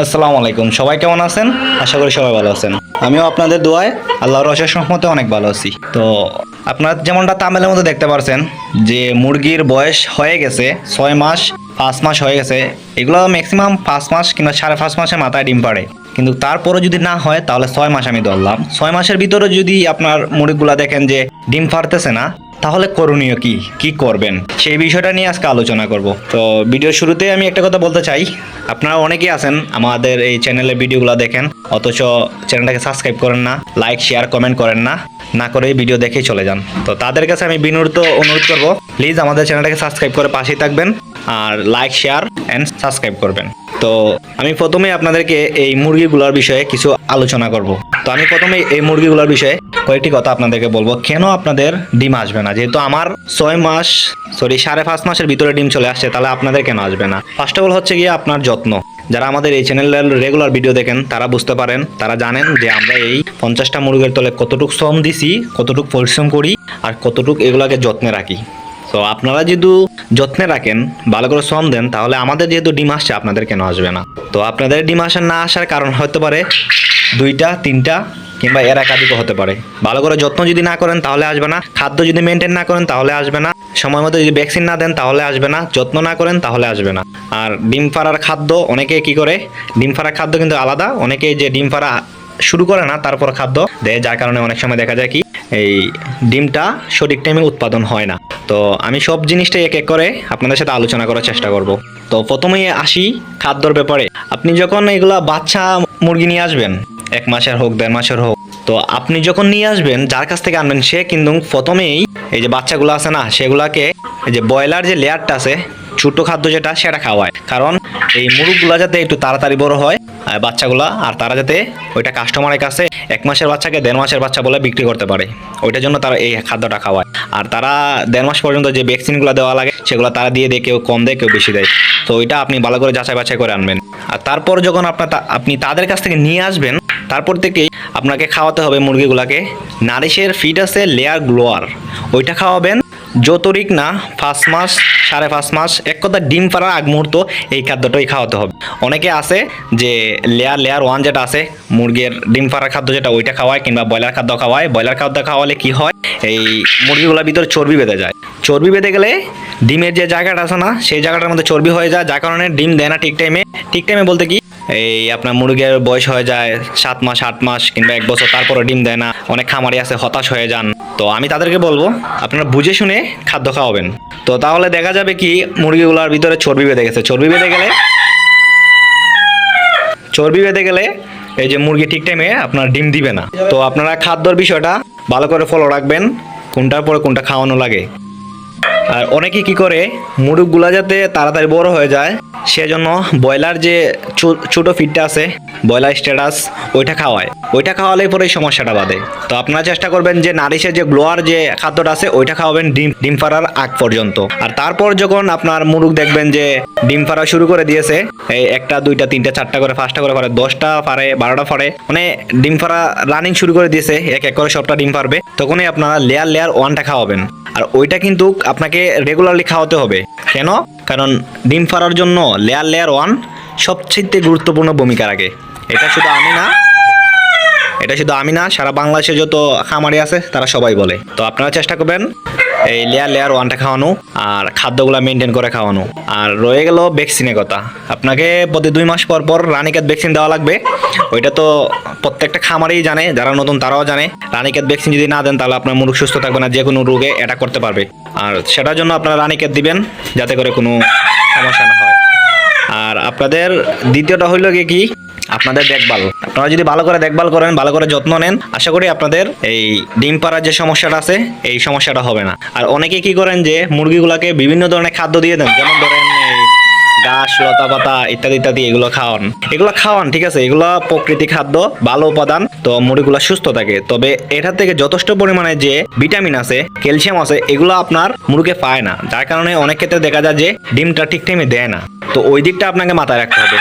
আসসালামু আলাইকুম। সবাই কেমন আছেন? আশা করি সবাই ভালো আছেন। আমিও আপনাদের দোয়ায় আল্লাহর অশেষ রহমতে অনেক ভালো আছি। তো আপনারা যেমনটা তামিলের মধ্যে দেখতে পারছেন, যে মুরগির বয়স হয়ে গেছে, ছয় মাস, পাঁচ মাস হয়ে গেছে, এগুলো ম্যাক্সিমাম পাঁচ মাস কিংবা সাড়ে পাঁচ মাসের মাথায় ডিম পাড়ে। কিন্তু তারপরও যদি না হয়, তাহলে ছয় মাস আমি ধরলাম। ছয় মাসের ভিতরে যদি আপনার মুরগিগুলা দেখেন যে ডিম পারতেছে না তাহলে করণীয় কি? কি করবেন? সেই বিষয়টা নিয়ে আজকে আলোচনা করব। তো ভিডিওর শুরুতে আমি একটা কথা বলতে চাই। আপনারা অনেকেই আছেন আমাদের এই চ্যানেলের ভিডিওগুলো দেখেন, অথচ চ্যানেলটাকে সাবস্ক্রাইব করেন না, লাইক, শেয়ার, কমেন্ট করেন না না করে ভিডিও দেখেই চলে যান। তো তাদের কাছে আমি বিনুর্ত অনুরোধ করব, প্লিজ আমাদের চ্যানেলটাকে সাবস্ক্রাইব করে পাশেই থাকবেন, আর লাইক, শেয়ার অ্যান্ড সাবস্ক্রাইব করবেন। তো আমি প্রথমে আপনাদেরকে এই মুরগিগুলোর বিষয়ে কিছু আলোচনা করব। তো আমি প্রথমে এই মুরগিগুলোর বিষয়ে কয়েকটি কথা আপনাদেরকে বলব। কেন আপনাদের ডিম আসবে না? যেহেতু আমার ছয় মাস সরি সাড়ে পাঁচ মাসের ভিতরে ডিম চলে আসছে, তাহলে আপনাদের কেন আসবে না? ফার্স্ট অফ অল হচ্ছে গিয়ে আপনার যত্ন। যারা আমাদের এই চ্যানেলের রেগুলার ভিডিও দেখেন, তারা বুঝতে পারেন, তারা জানেন যে আমরা এই পঞ্চাশটা মুরগির তলে কতটুকু শ্রম দিছি, কতটুকু পরিশ্রম করি, আর কতটুকু এগুলাকে যত্নে রাখি। তো আপনারা যেহেতু যত্নে রাখেন, ভালো করে শ্রম দেন, তাহলে আমাদের যেহেতু ডিম আসছে, আপনাদের কেন আসবে না? তো আপনাদের ডিম আসা না আসার কারণ হতে পারে দুইটা, তিনটা, কিংবা এর একাধিকও হতে পারে। ভালো করে যত্ন যদি না করেন, তাহলে আসবে না। খাদ্য যদি মেনটেন না করেন, তাহলে আসবে না। সময় মতো যদি ভ্যাকসিন না দেন, তাহলে আসবে না। যত্ন না করেন, তাহলে আসবে না। আর ডিম ফাড়ার খাদ্য, অনেকে কি করে? ডিম ফাড়ার খাদ্য কিন্তু আলাদা। অনেকে যে ডিম ফাড়া শুরু করে না, তারপর খাদ্য দেয়, যার কারণে অনেক সময় দেখা যায় কি এই ডিমটা সঠিক টাইমে উৎপাদন হয় না। তো আমি সব জিনিসটাই এক এক করে আপনাদের সাথে আলোচনা করার চেষ্টা করব। তো প্রথমেই আসি খাদ্যর ব্যাপারে। আপনি যখন এগুলা বাচ্চা মুরগি নিয়ে আসবেন, এক মাসের হোক, দেড় মাসের হোক, তো আপনি যখন নিয়ে আসবেন, যার কাছ থেকে আনবেন, সে কিন্তু প্রথমেই এই যে বাচ্চাগুলো আছে না, সেগুলাকে এই যে ব্রয়লার যে লেয়ারটা আছে ছোট খাদ্য যেটা, সেটা খাওয়ায়। কারণ এই মুরগগুলা যাতে একটু তাড়াতাড়ি বড় হয় বাচ্চাগুলা, আর তারা যাতে ওইটা কাস্টমারের কাছে এক মাসের বাচ্চাকে দেড় মাসের বাচ্চা বলে বিক্রি করতে পারে। ওইটার জন্য তারা এই খাদ্যটা খাওয়ায়। আর তারা দেড় মাস পর্যন্ত যে ভ্যাকসিনগুলো দেওয়া লাগে, সেগুলো তারা দিয়ে দেয়, কেউ কম দেয়, কেউ বেশি দেয়। তো ওইটা আপনি ভালো করে যাচাই বাছাই করে আনবেন। আর তারপর যখন আপনার আপনি তাদের কাছ থেকে নিয়ে আসবেন, তারপর থেকেই আপনাকে খাওয়াতে হবে মুরগিগুলাকে। নারিশের ফিড আছে লেয়ার গ্লোয়ার ওইটা খাওয়াবেন যতরিক না, পাঁচ মাস, সাড়ে পাঁচ মাস, এক কথা ডিম পাড়ার আগ মুহূর্ত এই খাদ্যটাই খাওয়াতে হবে। অনেকে আছে যে লেয়ার লেয়ার ওয়ান যেটা আছে, মুরগির ডিম পাড়ার খাদ্য যেটা ওইটা খাওয়ায় কিংবা ব্রয়লার খাদ্য খাওয়ায়। ব্রয়লার খাদ্য খাওয়ালে কি হয়? এই মুরগিগুলোর ভিতরে চর্বি বেঁধে যায়। চর্বি বেঁধে গেলে ডিমের যে জায়গাটা আছে না, সেই জায়গাটার মধ্যে চর্বি হয়ে যায়। যার কারণে ডিম দেয় না ঠিক টাইমে ঠিক টাইমে বলতে কি? এই আপনার মুরগির বয়স হয়ে যায় সাত মাস, আট মাস কিংবা এক বছর তারপরে ডিম দেয় না। অনেক খামারি আছে, হতাশ হয়ে যান। তো আমি তাদেরকে বলব, আপনারা বুঝে শুনে খাদ্য খাওয়াবেন। তো তাহলে দেখা যাবে কি, মুরগিগুলোর ভিতরে চর্বি বেঁধে গেছে। চর্বি বেঁধে গেলে, চর্বি বেঁধে গেলে এই যে মুরগি ঠিক টাইমে আপনার ডিম দিবে না। তো আপনারা খাদ্যর বিষয়টা ভালো করে ফলো রাখবেন, কোনটার পরে কোনটা খাওয়ানো লাগে। আর অনেকে কি করে মুরগগুলা যাতে তাড়াতাড়ি বড় হয়ে যায়, সেজন্য ব্রয়লার যে ছোট ফিডটা আছে, ব্রয়লার স্ট্যাটাস ওইটা খাওয়ায়। ওইটা খাওয়ালেই পরে সমস্যাটা বাদে তো আপনারা চেষ্টা করবেন যে নারিশের যে গ্লোয়ার যে খাদ্যটা আছে, ওইটা খাওয়াবেন ডিম ডিম পাড়ার আগ পর্যন্ত। আর তারপর যখন আপনার মুরগ দেখবেন যে ডিম ফাড়া শুরু করে দিয়েছে, এই একটা, দুইটা, তিনটা, চারটা করে, পাঁচটা করে পারে দশটা পারে বারোটা ফাড়ে মানে ডিম ফাড়া রানিং শুরু করে দিয়েছে, এক এক করে সবটা ডিম পারবে তখনই আপনারা লেয়ার লেয়ার ওয়ানটা খাওয়াবেন। আর ওইটা কিন্তু আপনাকে রেগুলারলি খাওয়াতে হবে। কেন? কারণ ডিম ফাড়ার জন্য লেয়ার লেয়ার ওয়ান সবচেয়ে গুরুত্বপূর্ণ ভূমিকা রাখে। এটা শুধু আমি না, এটা শুধু আমি না, সারা বাংলাদেশে যত খামারি আছে, তারা সবাই বলে। তো আপনারা চেষ্টা করবেন এই লেয়ার লেয়ার ওয়ানটা খাওয়ানো আর খাদ্যগুলো মেনটেন করে খাওয়ানো। আর রয়ে গেল ভ্যাকসিনের কথা। আপনাকে প্রতি দুই মাস পর পর রানিকেট ভ্যাকসিন দেওয়া লাগবে। ওইটা তো প্রত্যেকটা খামারেই জানে, যারা নতুন তারাও জানে। রানিকেট ভ্যাকসিন যদি না দেন, তাহলে আপনার মুরগ সুস্থ থাকবে না যে কোনো রোগে এটা করতে পারবে। আর সেটার জন্য আপনারা রানিকেট দিবেন, যাতে করে কোনো সমস্যা না হয়। আর আপনাদের দ্বিতীয়টা হইল কি? আপনাদের দেখভাল। আপনারা যদি ভালো করে দেখভাল করেন, ভালো করে যত্ন নেন, আশা করি আপনাদের এই ডিম পাড়ার যে সমস্যাটা আছে, এই সমস্যাটা হবে না। আর অনেকে কি করেন যে, মুরগিগুলাকে বিভিন্ন ধরনের খাদ্য দিয়ে দেন, যেমন ধরেন ঘাস লতা পাতা ইত্যাদি ইত্যাদি এগুলো খাওয়ান। এগুলো খাওয়ান, ঠিক আছে? এগুলো প্রকৃতি খাদ্য, ভালো উপাদান, তো মুরগিগুলো সুস্থ থাকে। তবে এটা থেকে যথেষ্ট পরিমাণে যে ভিটামিন আছে, ক্যালসিয়াম আছে, এগুলো আপনার মুরগে পায় না। যার কারণে অনেক ক্ষেত্রে দেখা যায় যে, ডিমটা ঠিক টাইমে দেয় না। তো ওই দিকটা আপনাকে মাথায় রাখতে হবে।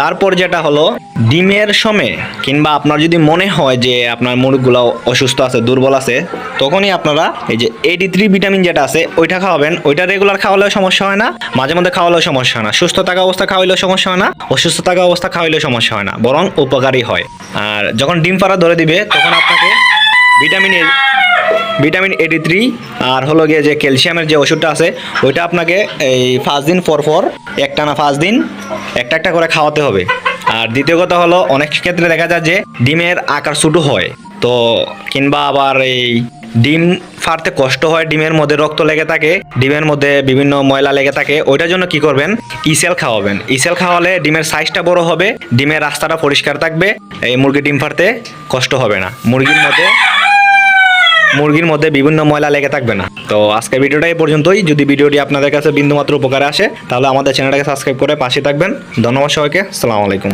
তারপর যেটা হলো, ডিমের সময় কিংবা আপনার যদি মনে হয় যে আপনার মুরগগুলো অসুস্থ আছে, দুর্বল আছে, তখনই আপনারা এই যে এইটি থ্রি ভিটামিন যেটা আছে, ওইটা খাওয়াবেন। ওইটা রেগুলার খাওয়ালেও সমস্যা হয় না, মাঝে মধ্যে খাওয়ালেও সমস্যা হয় না। সুস্থ থাকা অবস্থা খাওয়াইলেও সমস্যা হয় না, অসুস্থ থাকা অবস্থা খাওয়াইলেও সমস্যা হয় না, বরং উপকারী হয়। আর যখন ডিম পাড়া ধরে দিবে, তখন আপনাকে ভিটামিন এ ভিটামিন এটি থ্রি আর হলো গিয়ে যে ক্যালসিয়ামের যে ওষুধটা আছে, ওইটা আপনাকে এই পাঁচ দিন, পর পর একটা না পাঁচ দিন একটা একটা করে খাওয়াতে হবে। আর দ্বিতীয় কথা হলো, অনেক ক্ষেত্রে দেখা যায় যে ডিমের আকার ছোটো হয়, তো কিংবা আবার এই ডিম ফাড়তে কষ্ট হয়, ডিমের মধ্যে রক্ত লেগে থাকে, ডিমের মধ্যে বিভিন্ন ময়লা লেগে থাকে, ওইটার জন্য কি করবেন? ইসেল খাওয়াবেন। ইসেল খাওয়ালে ডিমের সাইজটা বড় হবে, ডিমের রাস্তাটা পরিষ্কার থাকবে, এই মুরগি ডিম ফাড়তে কষ্ট হবে না। মুরগির মধ্যে মুরগির মধ্যে বিভিন্ন ময়লা লেগে থাকবে না। তো আজকের ভিডিওটা এই পর্যন্তই। যদি ভিডিওটি আপনাদের কাছে বিন্দুমাত্র উপকারে আসে, তাহলে আমাদের চ্যানেলটাকে সাবস্ক্রাইব করে পাশে থাকবেন। ধন্যবাদ সবাইকে। আসসালামু আলাইকুম।